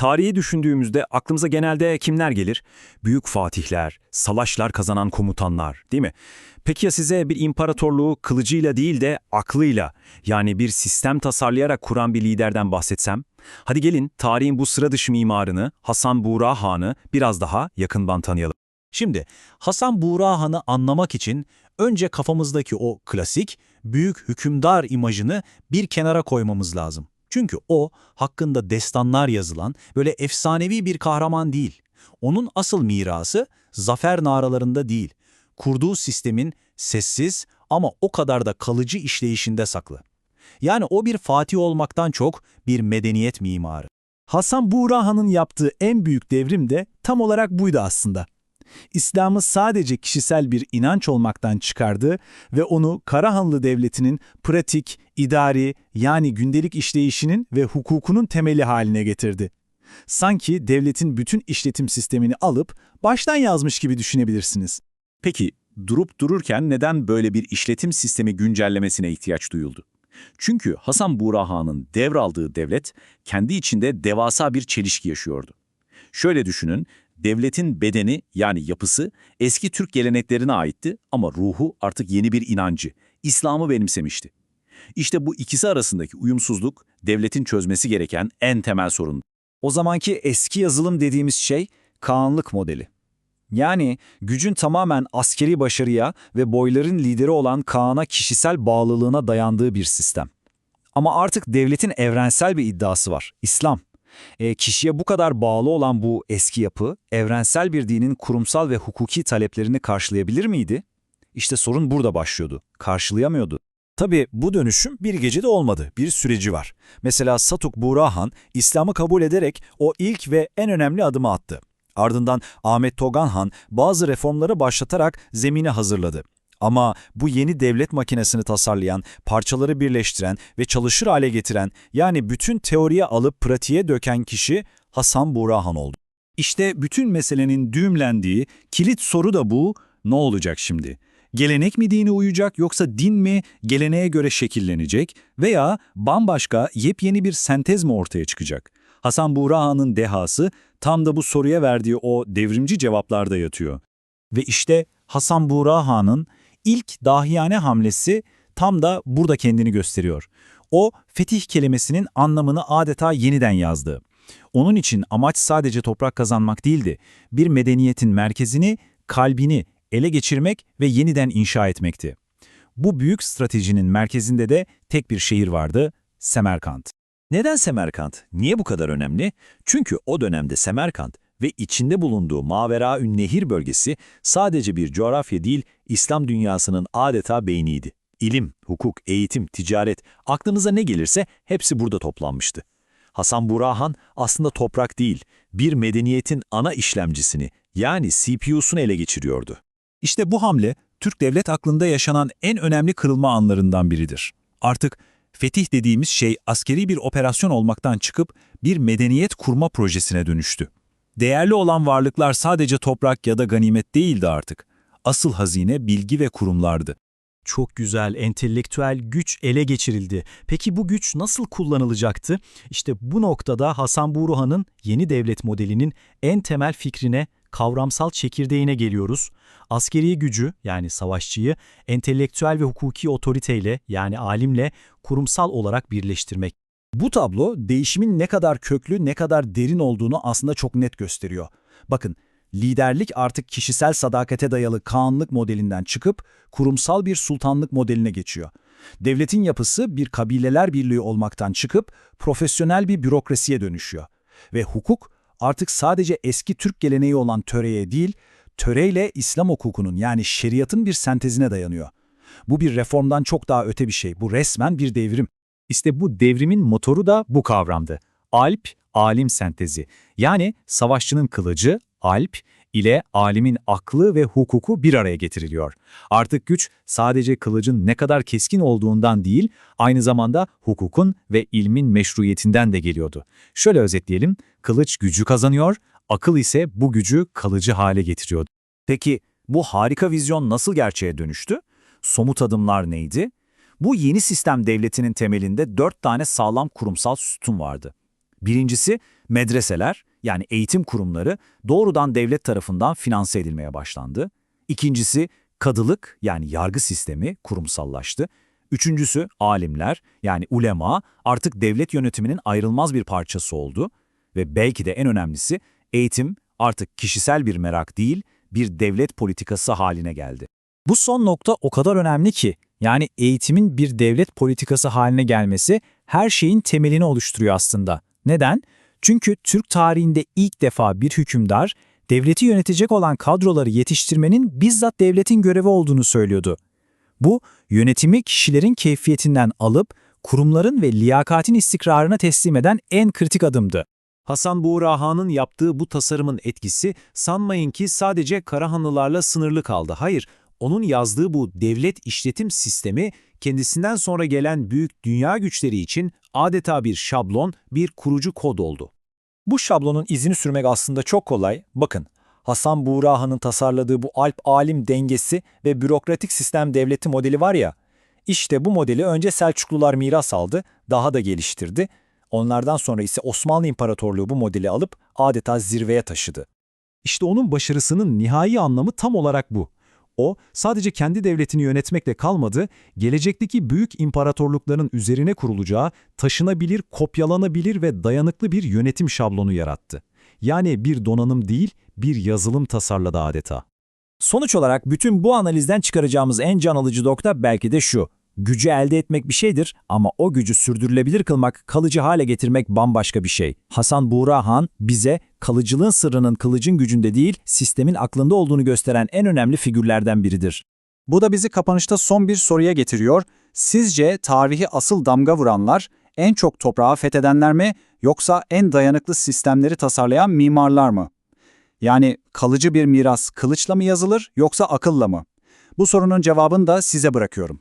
Tarihi düşündüğümüzde aklımıza genelde kimler gelir? Büyük fatihler, savaşlar kazanan komutanlar, değil mi? Peki ya size bir imparatorluğu kılıcıyla değil de aklıyla, yani bir sistem tasarlayarak kuran bir liderden bahsetsem? Hadi gelin tarihin bu sıra dışı mimarını, Hasan Buğra Han'ı biraz daha yakından tanıyalım. Şimdi Hasan Buğra Han'ı anlamak için önce kafamızdaki o klasik büyük hükümdar imajını bir kenara koymamız lazım. Çünkü o hakkında destanlar yazılan böyle efsanevi bir kahraman değil. Onun asıl mirası zafer naralarında değil, kurduğu sistemin sessiz ama o kadar da kalıcı işleyişinde saklı. Yani o bir fatih olmaktan çok bir medeniyet mimarı. Hasan Buğra Han'ın yaptığı en büyük devrim de tam olarak buydu aslında. İslam'ı sadece kişisel bir inanç olmaktan çıkardı ve onu Karahanlı Devleti'nin pratik, idari yani gündelik işleyişinin ve hukukunun temeli haline getirdi. Sanki devletin bütün işletim sistemini alıp baştan yazmış gibi düşünebilirsiniz. Peki durup dururken neden böyle bir işletim sistemi güncellemesine ihtiyaç duyuldu? Çünkü Hasan Buğra Han'ın devraldığı devlet kendi içinde devasa bir çelişki yaşıyordu. Şöyle düşünün, devletin bedeni yani yapısı eski Türk geleneklerine aitti ama ruhu artık yeni bir inancı, İslam'ı benimsemişti. İşte bu ikisi arasındaki uyumsuzluk devletin çözmesi gereken en temel sorun. O zamanki eski yazılım dediğimiz şey Kaanlık modeli. Yani gücün tamamen askeri başarıya ve boyların lideri olan Kaan'a kişisel bağlılığına dayandığı bir sistem. Ama artık devletin evrensel bir iddiası var, İslam. E, kişiye bu kadar bağlı olan bu eski yapı, evrensel bir dinin kurumsal ve hukuki taleplerini karşılayabilir miydi? İşte sorun burada başlıyordu, karşılayamıyordu. Tabii bu dönüşüm bir gecede olmadı, bir süreci var. Mesela Satuk Burahan, İslam'ı kabul ederek o ilk ve en önemli adımı attı. Ardından Ahmet Togan Han bazı reformları başlatarak zemini hazırladı. Ama bu yeni devlet makinesini tasarlayan, parçaları birleştiren ve çalışır hale getiren yani bütün teoriye alıp pratiğe döken kişi Hasan Burahan oldu. İşte bütün meselenin düğümlendiği kilit soru da bu, ne olacak şimdi? Gelenek mi dine uyacak yoksa din mi geleneğe göre şekillenecek veya bambaşka yepyeni bir sentez mi ortaya çıkacak? Hasan Buğra Han'ın dehası tam da bu soruya verdiği o devrimci cevaplarda yatıyor. Ve işte Hasan Buğra Han'ın ilk dahiyane hamlesi tam da burada kendini gösteriyor. O fetih kelimesinin anlamını adeta yeniden yazdı. Onun için amaç sadece toprak kazanmak değildi. Bir medeniyetin merkezini, kalbini ele geçirmek ve yeniden inşa etmekti. Bu büyük stratejinin merkezinde de tek bir şehir vardı, Semerkant. Neden Semerkant? Niye bu kadar önemli? Çünkü o dönemde Semerkant ve içinde bulunduğu Maveraün Nehir bölgesi sadece bir coğrafya değil, İslam dünyasının adeta beyniydi. İlim, hukuk, eğitim, ticaret, aklınıza ne gelirse hepsi burada toplanmıştı. Hasan Burahan aslında toprak değil, bir medeniyetin ana işlemcisini yani CPU'sunu ele geçiriyordu. İşte bu hamle Türk devlet aklında yaşanan en önemli kırılma anlarından biridir. Artık fetih dediğimiz şey askeri bir operasyon olmaktan çıkıp bir medeniyet kurma projesine dönüştü. Değerli olan varlıklar sadece toprak ya da ganimet değildi artık. Asıl hazine bilgi ve kurumlardı. Çok güzel, entelektüel güç ele geçirildi. Peki bu güç nasıl kullanılacaktı? İşte bu noktada Hasan Buruhan'ın yeni devlet modelinin en temel fikrine, kavramsal çekirdeğine geliyoruz. Askeri gücü yani savaşçıyı entelektüel ve hukuki otoriteyle yani alimle kurumsal olarak birleştirmek. Bu tablo değişimin ne kadar köklü, ne kadar derin olduğunu aslında çok net gösteriyor. Bakın, liderlik artık kişisel sadakate dayalı kağanlık modelinden çıkıp kurumsal bir sultanlık modeline geçiyor. Devletin yapısı bir kabileler birliği olmaktan çıkıp profesyonel bir bürokrasiye dönüşüyor. Ve hukuk artık sadece eski Türk geleneği olan töreye değil, töreyle İslam hukukunun yani şeriatın bir sentezine dayanıyor. Bu bir reformdan çok daha öte bir şey. Bu resmen bir devrim. İşte bu devrimin motoru da bu kavramdı. Alp, alim sentezi. Yani savaşçının kılıcı, alp, ile alimin aklı ve hukuku bir araya getiriliyor. Artık güç sadece kılıcın ne kadar keskin olduğundan değil, aynı zamanda hukukun ve ilmin meşruiyetinden de geliyordu. Şöyle özetleyelim, kılıç gücü kazanıyor, akıl ise bu gücü kalıcı hale getiriyordu. Peki bu harika vizyon nasıl gerçeğe dönüştü? Somut adımlar neydi? Bu yeni sistem devletinin temelinde dört tane sağlam kurumsal sütun vardı. Birincisi medreseler yani eğitim kurumları doğrudan devlet tarafından finanse edilmeye başlandı. İkincisi kadılık yani yargı sistemi kurumsallaştı. Üçüncüsü alimler yani ulema artık devlet yönetiminin ayrılmaz bir parçası oldu. Ve belki de en önemlisi eğitim artık kişisel bir merak değil bir devlet politikası haline geldi. Bu son nokta o kadar önemli ki, yani eğitimin bir devlet politikası haline gelmesi her şeyin temelini oluşturuyor aslında. Neden? Çünkü Türk tarihinde ilk defa bir hükümdar, devleti yönetecek olan kadroları yetiştirmenin bizzat devletin görevi olduğunu söylüyordu. Bu, yönetimi kişilerin keyfiyetinden alıp, kurumların ve liyakatin istikrarına teslim eden en kritik adımdı. Hasan Buğra Han'ın yaptığı bu tasarımın etkisi sanmayın ki sadece Karahanlılarla sınırlı kaldı. Hayır, onun yazdığı bu devlet işletim sistemi kendisinden sonra gelen büyük dünya güçleri için adeta bir şablon, bir kurucu kod oldu. Bu şablonun izini sürmek aslında çok kolay. Bakın, Hasan Buğra'nın tasarladığı bu Alp alim dengesi ve bürokratik sistem devleti modeli var ya, işte bu modeli önce Selçuklular miras aldı, daha da geliştirdi. Onlardan sonra ise Osmanlı İmparatorluğu bu modeli alıp adeta zirveye taşıdı. İşte onun başarısının nihai anlamı tam olarak bu. O, sadece kendi devletini yönetmekle kalmadı, gelecekteki büyük imparatorlukların üzerine kurulacağı, taşınabilir, kopyalanabilir ve dayanıklı bir yönetim şablonu yarattı. Yani bir donanım değil, bir yazılım tasarladı adeta. Sonuç olarak bütün bu analizden çıkaracağımız en can alıcı nokta belki de şu. Gücü elde etmek bir şeydir ama o gücü sürdürülebilir kılmak, kalıcı hale getirmek bambaşka bir şey. Hasan Buğra Han bize kalıcılığın sırrının kılıcın gücünde değil, sistemin aklında olduğunu gösteren en önemli figürlerden biridir. Bu da bizi kapanışta son bir soruya getiriyor. Sizce tarihi asıl damga vuranlar en çok toprağı fethedenler mi yoksa en dayanıklı sistemleri tasarlayan mimarlar mı? Yani kalıcı bir miras kılıçla mı yazılır yoksa akılla mı? Bu sorunun cevabını da size bırakıyorum.